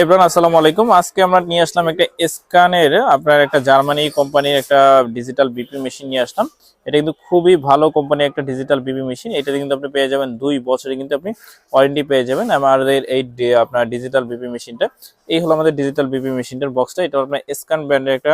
Everyone আসসালামু আলাইকুম। আজকে আমরা নিয়ে আসলাম একটা স্ক্যানের, আপনার একটা জার্মানি কোম্পানির একটা ডিজিটাল বিপি মেশিন নিয়ে আসলাম। এটা কিন্তু খুবই ভালো কোম্পানি একটা ডিজিটাল বিপি মেশিন। এটাতে কিন্তু আপনি পেয়ে যাবেন দুই বছরে কিন্তু আপনি ওয়ারেন্টি পেয়ে যাবেন। আমাদের এই আপনার ডিজিটাল বিপি মেশিনটা, এই হলো আমাদের ডিজিটাল বিপি মেশিনটার বক্সটা। এটা আপনার স্ক্যান ব্র্যান্ডের একটা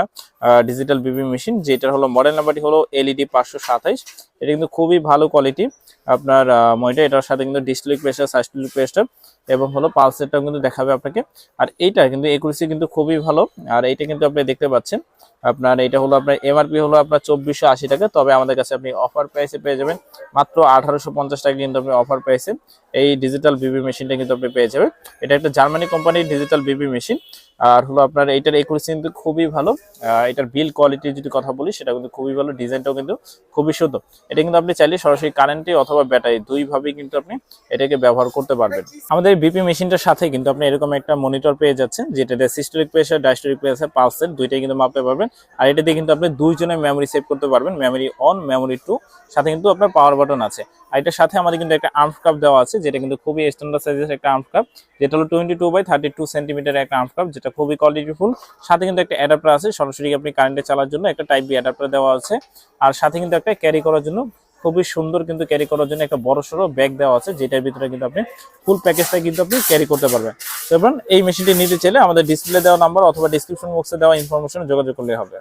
ডিজিটাল বিপি মেশিন। যেটার হলো মডেল নাম্বারটি হলো E এলইডি পাঁচশো সাতাইশ। এটা কিন্তু খুবই ভালো কোয়ালিটি আপনার মইটা এটার সাথে কিন্তু ডিসপ্লে প্রেসার সাইস্টলিক প্রেসার এবং হলো পালসেটটাও কিন্তু দেখাবে আপনাকে। আর এইটা কিন্তু একুরেসি কিন্তু খুবই ভালো। আর এইটা কিন্তু আপনি দেখতে পাচ্ছেন, আপনার এটা হলো আপনার এমআরপি হলো আপনার চব্বিশশো আশি টাকা। তবে আমাদের কাছে আপনি অফার প্রাইসে পেয়ে যাবেন মাত্র আঠারোশো পঞ্চাশ টাকা কিন্তু আপনি অফার প্রাইসে এই ডিজিটাল বিবি মেশিনটা কিন্তু আপনি পেয়ে যাবেন। এটা একটা জার্মানি কোম্পানির ডিজিটাল বিবি মেশিন আর হলো আপনার এইটার একুরেসি কিন্তু খুবই ভালো। এটার বিল কোয়ালিটির যদি কথা বলি, সেটা কিন্তু খুবই ভালো ডিজাইনটাও কিন্তু খুবই সুন্দর এটা কিন্তু আপনি চাইলে সরাসরি কারেন্টে অথবা ব্যাটারি দুইভাবেই কিন্তু আপনি এটাকে ব্যবহার করতে পারবেন। আমাদের বিপি মেশিনটার সাথে কিন্তু আপনি এরকম একটা মনিটর পেয়ে যাচ্ছেন, যেটাতে সিস্টোরিক প্রেসার ডায়াস্টোরিক প্রেসার পালসের দুইটাই কিন্তু মাপতে পারবেন। আর এটাতে কিন্তু আপনি দুইজনের মেমোরি সেভ করতে পারবেন মেমোরি অন মেমোরি টু সাথে কিন্তু আপনার পাওয়ার বাটন আছে। আর এটার সাথে আমাদের কিন্তু একটা আর্মস কাপ দেওয়া আছে, যেটা কিন্তু খুবই স্ট্যান্ডার্ড সাইজের একটা আর্মস কাপ যেটা হলো twenty two by thirty two centimetre একটা আর্মস কাপ যেটা খুবই কোয়ালিটিফুল সাথে কিন্তু একটা অ্যাডাপ্টার আছে, সরাসরি আপনি কারেন্টে চালার জন্য একটা টাইপ বি অ্যাডাপ্টার দেওয়া আছে। আর সাথে কিন্তু একটা ক্যারি করার জন্য খুবই সুন্দর কিন্তু ক্যারি করার জন্য একটা বড় সড়ো ব্যাগ দেওয়া আছে, যেটার ভিতরে কিন্তু আপনি ফুল প্যাকেজটা কিন্তু আপনি ক্যারি করতে পারবেন। তো এই মেশিনটি নিতে চাইলে আমাদের ডিসপ্লে দেওয়া নাম্বার অথবা ডিসক্রিপশন বক্সে দেওয়া ইনফরমেশন যোগাযোগ করলে হবে।